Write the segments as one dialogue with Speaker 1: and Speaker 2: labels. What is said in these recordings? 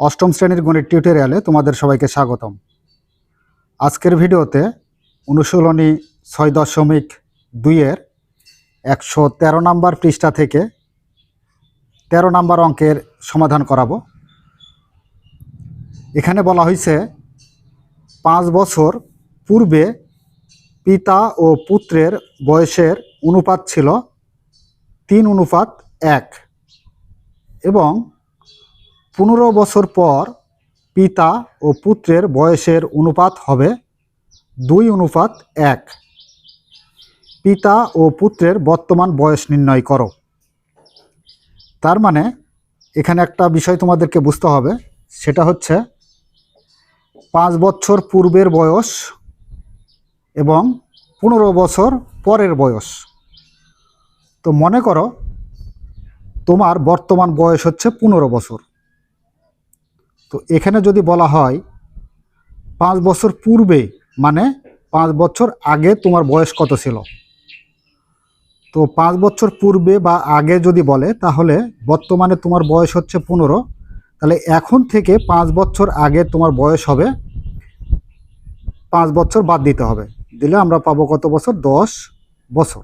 Speaker 1: অষ্টম শ্রেণির গণিত টিউটোরিয়ালে তোমাদের সবাইকে স্বাগতম। আজকের ভিডিওতে অনুশীলনী ছয় দশমিক দুইয়ের একশো তেরো নাম্বার পৃষ্ঠা থেকে তেরো নাম্বার অঙ্কের সমাধান করাবো। এখানে বলা হয়েছে, পাঁচ বছর পূর্বে পিতা ও পুত্রের বয়সের অনুপাত ছিল তিন অনুপাত এক এবং পনেরো বছর পর পিতা ও পুত্রের বয়সের অনুপাত হবে দুই অনুপাত এক। পিতা ও পুত্রের বর্তমান বয়স নির্ণয় করো। তার মানে এখানে একটা বিষয় তোমাদেরকে বুঝতে হবে, সেটা হচ্ছে পাঁচ বছর পূর্বের বয়স এবং পনেরো বছর পরের বয়স। তো মনে করো তোমার বর্তমান বয়স হচ্ছে পনেরো বছর। তো এখানে যদি বলা হয়, পাঁচ বছর পূর্বে মানে পাঁচ বছর আগে তোমার বয়স কত ছিল? তো পাঁচ বছর পূর্বে বা আগে যদি বলে, তাহলে বর্তমানে তোমার বয়স হচ্ছে পনেরো। তাহলে এখন থেকে পাঁচ বছর আগে তোমার বয়স হবে, পাঁচ বছর বাদ দিতে হবে। দিলে আমরা পাবো কত বছর? দশ বছর।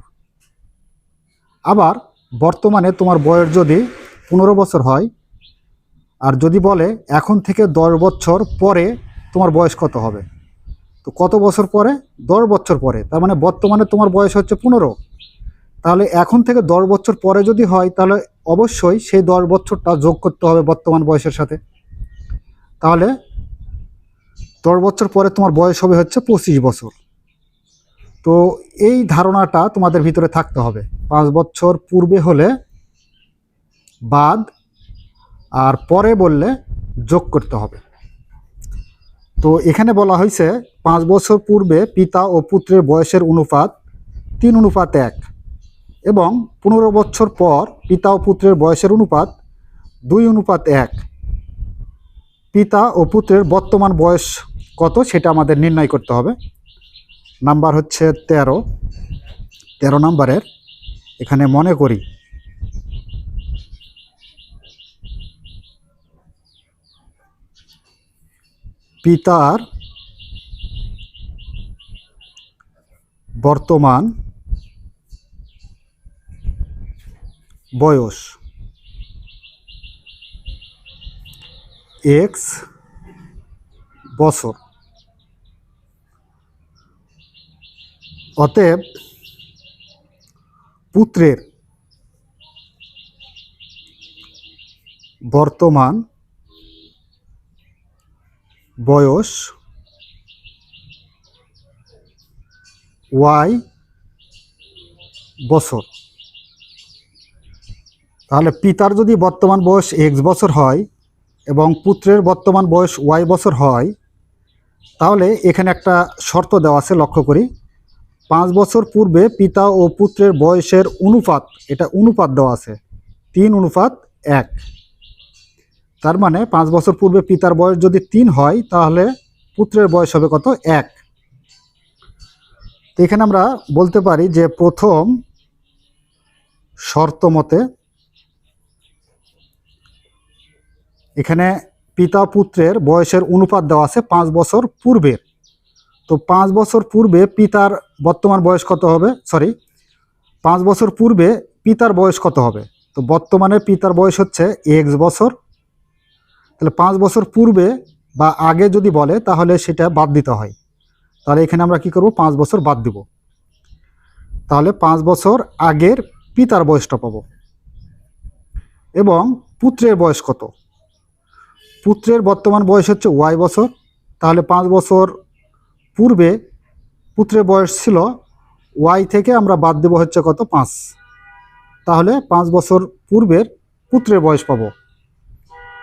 Speaker 1: আবার বর্তমানে তোমার বয়স যদি পনেরো বছর হয় আর যদি বলে এখন থেকে দশ বছর পরে তোমার বয়স কত হবে? তো কত বছর পরে? দশ বছর পরে। তার মানে বর্তমানে তোমার বয়স হচ্ছে পনেরো। তাহলে এখন থেকে দশ বছর পরে যদি হয়, তাহলে অবশ্যই সেই দশ বছরটা যোগ করতে হবে বর্তমান বয়সের সাথে। তাহলে দশ বছর পরে তোমার বয়স হবে হচ্ছে পঁচিশ বছর। তো এই ধারণাটা তোমাদের ভিতরে থাকতে হবে। পাঁচ বছর পূর্বে হলে বাদ আর পরে বললে যোগ করতে হবে। তো এখানে বলা হয়েছে, পাঁচ বছর পূর্বে পিতা ও পুত্রের বয়সের অনুপাত তিন, অনুপাত এক এবং পনেরো বছর পর পিতা ও পুত্রের বয়সের অনুপাত দুই, অনুপাত এক। পিতা ও পুত্রের বর্তমান বয়স কত সেটা আমাদের নির্ণয় করতে হবে। নাম্বার হচ্ছে তেরো। তেরো নাম্বারের এখানে মনে করি পিতার বর্তমান বয়স এক্স বছর। অতএব পুত্রের বর্তমান বয়স ওয়াই বছর। তাহলে পিতার যদি বর্তমান বয়স এক্স বছর হয় এবং পুত্রের বর্তমান বয়স ওয়াই বছর হয়, তাহলে এখানে একটা শর্ত দেওয়া আছে লক্ষ্য করি। পাঁচ বছর পূর্বে পিতা ও পুত্রের বয়সের অনুপাত, এটা অনুপাত দেওয়া আছে, তিন অনুপাত এক। তার মানে পাঁচ বছর পূর্বে পিতার বয়স যদি তিন হয়, তাহলে পুত্রের বয়স হবে কত? এক। তো এখানে আমরা বলতে পারি যে প্রথম শর্ত মতে এখানে পিতা পুত্রের বয়সের অনুপাত দেওয়া আছে পাঁচ বছর পূর্বে। তো পাঁচ বছর পূর্বে পিতার বর্তমান বয়স কত হবে? সরি পাঁচ বছর পূর্বে পিতার বয়স কত হবে? তো বর্তমানে পিতার বয়স হচ্ছে এক্স বছর তাহলে পাঁচ বছর পূর্বে বা আগে যদি বলে, তাহলে সেটা বাদ দিতে হয়। তাহলে এখানে আমরা কি করব? পাঁচ বছর বাদ দিব। তাহলে পাঁচ বছর আগের পিতার বয়সটা পাবো। এবং পুত্রের বয়স কত? পুত্রের বর্তমান বয়স হচ্ছে ওয়াই বছর। তাহলে পাঁচ বছর পূর্বে পুত্রের বয়স ছিল, ওয়াই থেকে আমরা বাদ দেবো হচ্ছে কত? পাঁচ। তাহলে পাঁচ বছর পূর্বের পুত্রের বয়স পাবো।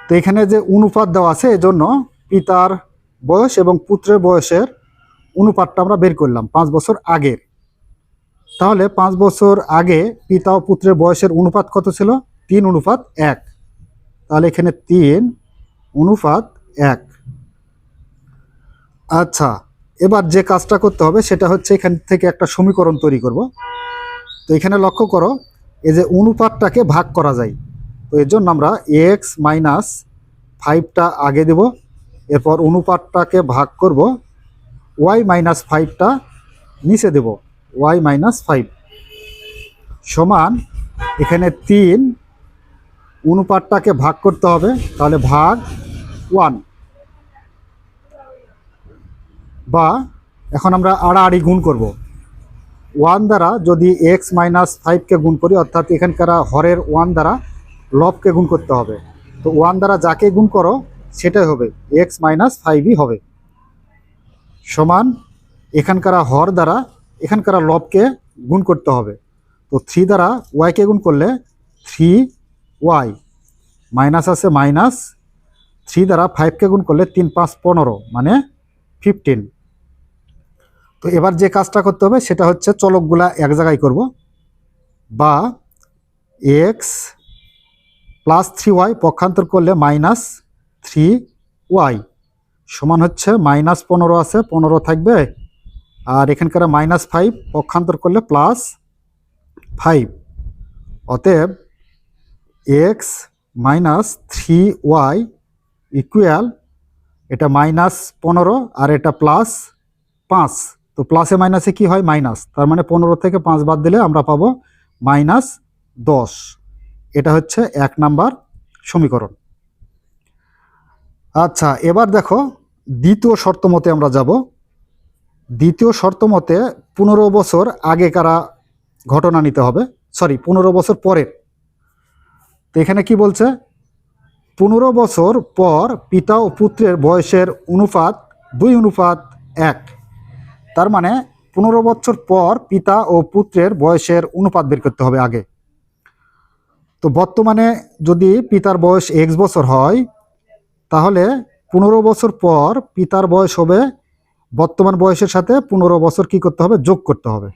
Speaker 1: তো এখানে যে অনুপাত দেওয়া আছে, এজন্য পিতার বয়স এবং পুত্রের বয়সের অনুপাতটা আমরা বের করলাম পাঁচ বছর আগের তাহলে পাঁচ বছর আগে পিতা ও পুত্রের বয়সের অনুপাত কত ছিল? তিন অনুপাত এক। তাহলে এখানে তিন অনুপাত এক। আচ্ছা এবার যে কাজটা করতে হবে সেটা হচ্ছে এখান থেকে একটা সমীকরণ তৈরি করব। তো এখানে লক্ষ্য করো, এই যে অনুপাতটাকে ভাগ করা যায়। তো এর জন্য আমরা এক্স মাইনাস ফাইভটা আগে দেব, এরপর অনুপাতটাকে ভাগ করব ওয়াই মাইনাস ফাইভটা নিচে দেব ওয়াই মাইনাস ফাইভ সমান এখানে তিন, অনুপাতটাকে ভাগ করতে হবে, তাহলে ভাগ ওয়ান বা এখন আমরা আড়াআড়ি গুণ করব ওয়ান দ্বারা যদি এক্স মাইনাস ফাইভকে গুণ করি, অর্থাৎ এখানকার হরের ওয়ান দ্বারা লবকে গুণ করতে হবে। তো ওয়ান দ্বারা যাকে গুণ করো, সেটাই হবে। এক্স মাইনাস ফাইভই হবে। সমান এখানকার হর দ্বারা এখানকার লবকে গুণ করতে হবে। তো থ্রি দ্বারা ওয়াইকে গুণ করলে থ্রি ওয়াই মাইনাস আছে মাইনাস থ্রি দ্বারা ফাইভকে গুণ করলে তিন পাঁচ পনেরো মানে ফিফটিন তো এবার যে কাজটা করতে হবে, সেটা হচ্ছে চলকগুলা এক জায়গায় করব। বা এক্স প্লাস থ্রি ওয়াই পক্ষান্তর করলে মাইনাস থ্রি ওয়াই সমান হচ্ছে মাইনাস পনেরো আছে, পনেরো থাকবে। আর এখানকার মাইনাস ফাইভ পক্ষান্তর করলে প্লাস ফাইভ। অতএব X minus three Y equal এটা মাইনাস পনেরো আর এটা প্লাস পাঁচ। তো প্লাসে মাইনাসে কি হয়? মাইনাস। তার মানে পনেরো থেকে পাঁচ বাদ দিলে আমরা পাবো মাইনাস দশ। এটা হচ্ছে এক নাম্বার সমীকরণ। আচ্ছা এবার দেখো, দ্বিতীয় শর্ত মতে আমরা যাব। দ্বিতীয় শর্ত মতে পনেরো বছর আগেকারা ঘটনা নিতে হবে? সরি পনেরো বছর পরের। তো এখানে কি বলছে? পনেরো বছর পর পিতা ও পুত্রের বয়সের অনুপাত দুই অনুপাত এক। তার মানে পনেরো বছর পর পিতা ও পুত্রের বয়সের অনুপাত বের করতে হবে আগে। তো বর্তমানে যদি পিতার বয়স এক্স বছর হয়, তাহলে পনেরো বছর পর পিতার বয়স হবে, বর্তমান বয়সের সাথে পনেরো বছর কি করতে হবে? যোগ করতে হবে।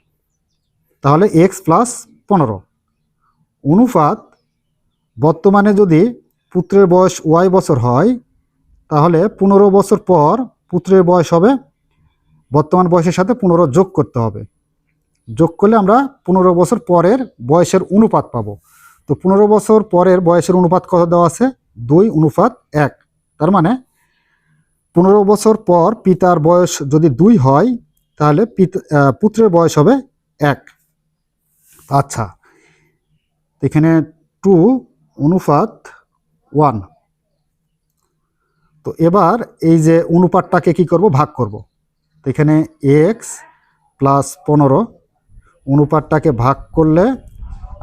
Speaker 1: তাহলে এক্স প্লাস পনেরো। অনুপাত, বর্তমানে যদি পুত্রের বয়স ওয়াই বছর হয়, তাহলে পনেরো বছর পর পুত্রের বয়স হবে, বর্তমান বয়সের সাথে পনেরো যোগ করতে হবে। যোগ করলে আমরা পনেরো বছর পরের বয়সের অনুপাত পাবো। তো পনেরো বছর পরের বয়সের অনুপাত কত দেওয়া আছে? দুই, অনুপাত এক। তার মানে পনেরো বছর পর পিতার বয়স যদি দুই হয়, তাহলে পিতা পুত্রের বয়স হবে এক। আচ্ছা এখানে টু অনুপাত ওয়ান তো এবার এই যে অনুপাতটাকে কি করব? ভাগ করব। তো এখানে এক্স প্লাস পনেরো, অনুপাতটাকে ভাগ করলে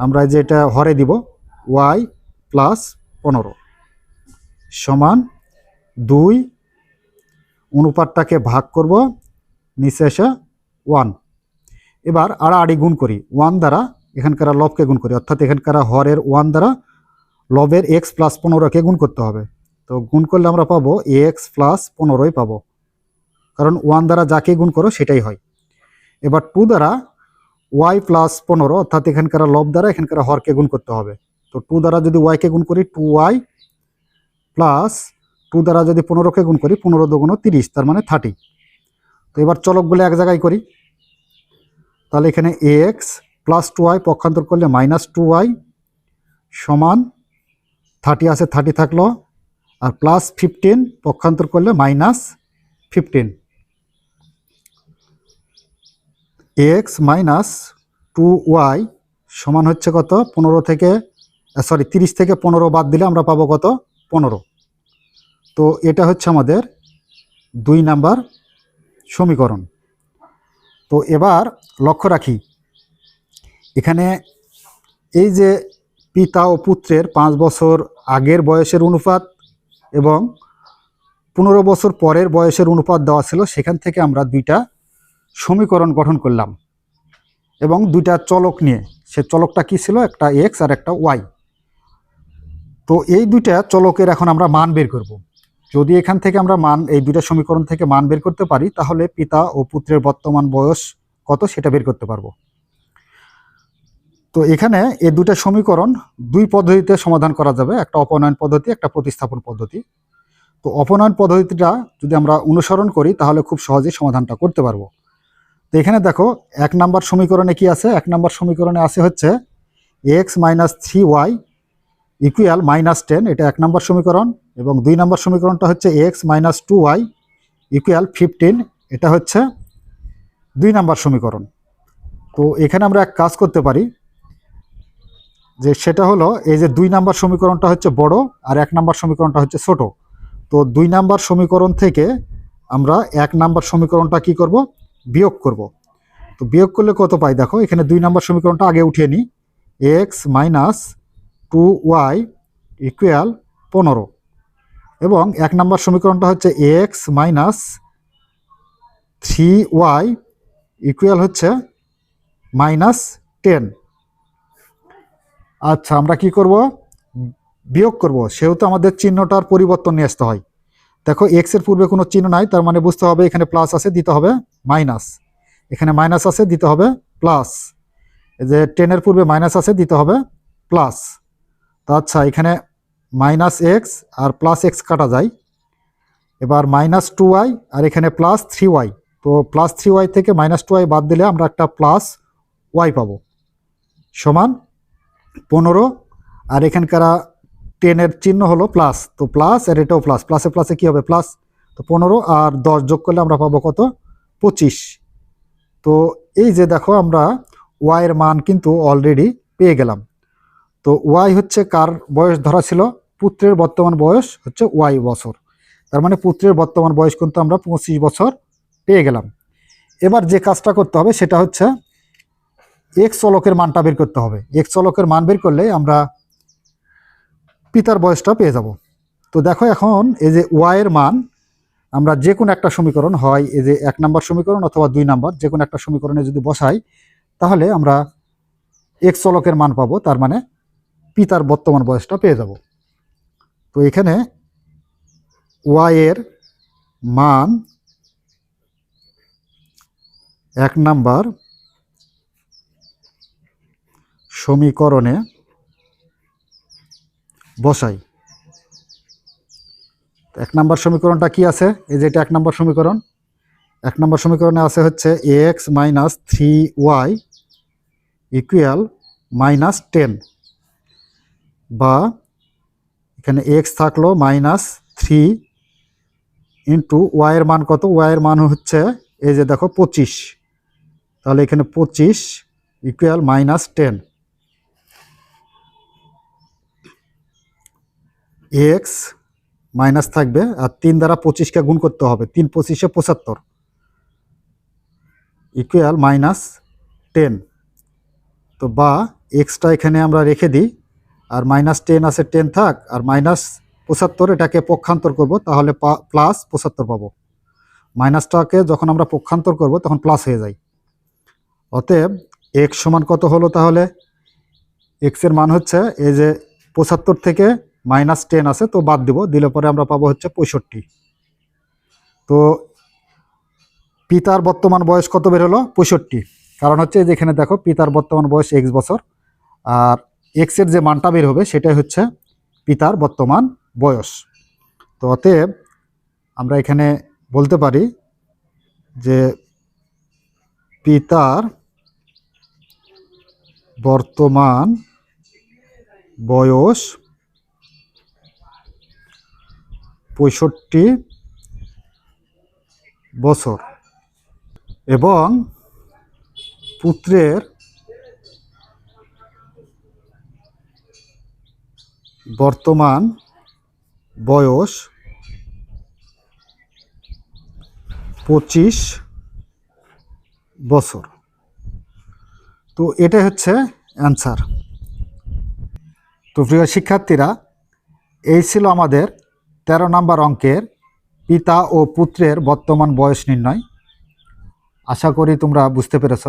Speaker 1: আমরা যে এটা হরে দিব, ওয়াই প্লাস পনেরো সমান দুই অনুপাতটাকে ভাগ করব, নিচে এসে ওয়ান এবার আড়াআড়ি গুণ করি ওয়ান দ্বারা এখানকার লবকে গুণ করি, অর্থাৎ এখানকার হরের ওয়ান দ্বারা লবের এক্স প্লাস পনেরোকে গুণ করতে হবে। তো গুণ করলে আমরা পাবো এক্স প্লাস পনেরোই পাবো, কারণ ওয়ান দ্বারা যাকে গুণ করো সেটাই হয়। এবার টু দ্বারা ওয়াই প্লাস পনেরো, অর্থাৎ এখানকার লব দ্বারা এখানকার হরকে গুণ করতে হবে। তো টু দ্বারা যদি ওয়াইকে গুণ করি টু ওয়াই প্লাস টু দ্বারা যদি পনেরোকে গুণ করি, পনেরো দুগুণ তিরিশ, তার মানে থার্টি তো এবার চলকগুলো এক জায়গায় করি। তাহলে এখানে এক্স প্লাস টু ওয়াই পক্ষান্তর করলে মাইনাস টু ওয়াই সমান থার্টি আছে থার্টি থাকল, আর প্লাস ফিফটিন পক্ষান্তর করলে minus fifteen X minus two Y সমান হচ্ছে কত? পনেরো থেকে সরি তিরিশ থেকে পনেরো বাদ দিলে আমরা পাবো কত? পনেরো। তো এটা হচ্ছে আমাদের দুই নাম্বার সমীকরণ। তো এবার লক্ষ্য রাখি, এখানে এই যে পিতা ও পুত্রের পাঁচ বছর আগের বয়সের অনুপাত এবং পনেরো বছর পরের বয়সের অনুপাত দেওয়া ছিল, সেখান থেকে আমরা দুইটা সমীকরণ গঠন করলাম। এবং দুইটা চলক নিয়ে, সে চলকটা কি ছিল? একটা এক্স আর একটা ওয়াই তো এই দুইটা চলকের এখন আমরা মান বের করব। যদি এখান থেকে আমরা মান, এই দুইটা সমীকরণ থেকে মান বের করতে পারি, তাহলে পিতা ও পুত্রের বর্তমান বয়স কত সেটা বের করতে পারব। তো এখানে এই দুইটা সমীকরণ দুই পদ্ধতিতে সমাধান করা যাবে। একটা অপনয়ন পদ্ধতি, একটা প্রতিস্থাপন পদ্ধতি। তো অপনয়ন পদ্ধতিটা যদি আমরা অনুসরণ করি, তাহলে খুব সহজেই সমাধানটা করতে পারব। তো এখানে দেখো, এক নাম্বার সমীকরণে কি আছে? এক নাম্বার সমীকরণে আছে হচ্ছে X minus three Y equal minus ten এটা এক নম্বর সমীকরণ, এবং দুই নম্বর সমীকরণটা হচ্ছে X minus two Y equal fifteen এটা হচ্ছে দুই নম্বর সমীকরণ। তো এখানে আমরা এক কাজ করতে পারি, যে সেটা হলো এই যে দুই নাম্বার সমীকরণটা হচ্ছে বড় আর এক নাম্বার সমীকরণটা হচ্ছে ছোট। তো দুই নাম্বার সমীকরণ থেকে আমরা এক নাম্বার সমীকরণটা কি করব? বিয়োগ করব। তো বিয়োগ করলে কত পাই? দেখো, এখানে দুই নাম্বার সমীকরণটা আগে উঠিয়ে নিই। X minus two Y equal পনেরো। এবং এক নাম্বার সমীকরণটা হচ্ছে X minus three Y equal হচ্ছে মাইনাস টেন আচ্ছা আমরা কি করব? বিয়োগ করব। সেহেতু আমাদের চিহ্নটার পরিবর্তন নিয়ে আসতে হয়। দেখো এক্সের পূর্বে কোনো চিহ্ন নাই, তার মানে বুঝতে হবে এখানে প্লাস আছে, দিতে হবে মাইনাস এখানে মাইনাস আছে, দিতে হবে প্লাস যে টেনের পূর্বে মাইনাস আছে, দিতে হবে প্লাস তো আচ্ছা এখানে মাইনাস এক্স আর প্লাস এক্স কাটা যায়। এবার মাইনাস টু ওয়াই আর এখানে প্লাস থ্রি ওয়াই তো প্লাস থ্রি ওয়াই থেকে মাইনাস টু ওয়াই বাদ দিলে আমরা একটা প্লাস ওয়াই পাবো। সমান পনেরো। আর এখানকার টেনের চিহ্ন হলো প্লাস তো প্লাস আর এটাও প্লাস প্লাসে প্লাসে কী হবে? প্লাস তো পনেরো আর দশ যোগ করলে আমরা পাবো কত? পঁচিশ। তো এই যে দেখো আমরা ওয়াইয়ের মান কিন্তু অলরেডি পেয়ে গেলাম। তো ওয়াই হচ্ছে কার বয়স ধরা ছিল? পুত্রের বর্তমান বয়স হচ্ছে ওয়াই বছর। তার মানে পুত্রের বর্তমান বয়স কিন্তু আমরা পঁচিশ বছর পেয়ে গেলাম। এবার যে কাজটা করতে হবে সেটা হচ্ছে এক্স চলকের মানটা বের করতে হবে। এক্স চলকের মান বের করলে আমরা পিতার বয়সটা পেয়ে যাব। তো দেখো এখন এই যে ওয়াইয়ের মান, আমরা যে কোনো একটা সমীকরণ হয়, এই যে এক নাম্বার সমীকরণ অথবা দুই নাম্বার যে কোনো একটা সমীকরণে যদি বসাই, তাহলে আমরা এক চলকের মান পাবো, তার মানে পিতার বর্তমান বয়সটা পেয়ে যাব। তো এখানে ওয়াইয়ের মান এক নাম্বার সমীকরণে বসাই। এক নম্বর সমীকরণটা কি আছে? এই যে এটা এক নম্বর সমীকরণ। এক নম্বর সমীকরণে আছে হচ্ছে X minus three Y equal minus ten বা এখানে এক্স থাকল মাইনাস থ্রি ইন্টু ওয়াইয়ের মান কত? ওয়াইয়ের মান হচ্ছে এই যে দেখো পঁচিশ। তাহলে এখানে পঁচিশ equal minus ten X minus থাকবে আর তিন দ্বারা পঁচিশকে গুণ করতে হবে। তিন পঁচিশে পঁচাত্তর। ইকুয়াল মাইনাস টেন তো বা এক্সটা এখানে আমরা রেখে দিই। আর মাইনাস টেন আছে টেন থাক, আর মাইনাস পঁচাত্তর এটাকে পক্ষান্তর করব, তাহলে প্লাস পঁচাত্তর পাবো। মাইনাসটাকে যখন আমরা পক্ষান্তর করব, তখন প্লাস হয়ে যায়। অতএব এক্স সমান কত হলো তাহলে? এক্সের মান হচ্ছে এই যে পঁচাত্তর থেকে মাইনাস টেন আছে, তো বাদ দিব। দিলে পরে আমরা পাবো হচ্ছে পঁয়ষট্টি। তো পিতার বর্তমান বয়স কত বের হলো? পঁয়ষট্টি। কারণ হচ্ছে যেখানে দেখো, পিতার বর্তমান বয়স এক্স বছর। আর এক্সের যে মানটা বের হবে, সেটাই হচ্ছে পিতার বর্তমান বয়স। তো অতএব আমরা এখানে বলতে পারি যে পিতার বর্তমান বয়স পঁয়ষট্টি বছর। এবং পুত্রের বর্তমান বয়স পঁচিশ বছর। তো এটা হচ্ছে অ্যান্সার তো প্রিয় শিক্ষার্থীরা, এই ছিল আমাদের তেরো নম্বর অঙ্কের পিতা ও পুত্রের বর্তমান বয়স নির্ণয়। আশা করি তোমরা বুঝতে পেরেছ।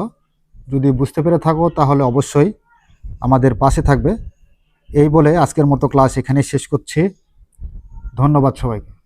Speaker 1: যদি বুঝতে পেরে থাকো, তাহলে অবশ্যই আমাদের পাশে থাকবে। এই বলে আজকের মতো ক্লাস এখানেই শেষ করছি। ধন্যবাদ সবাইকে।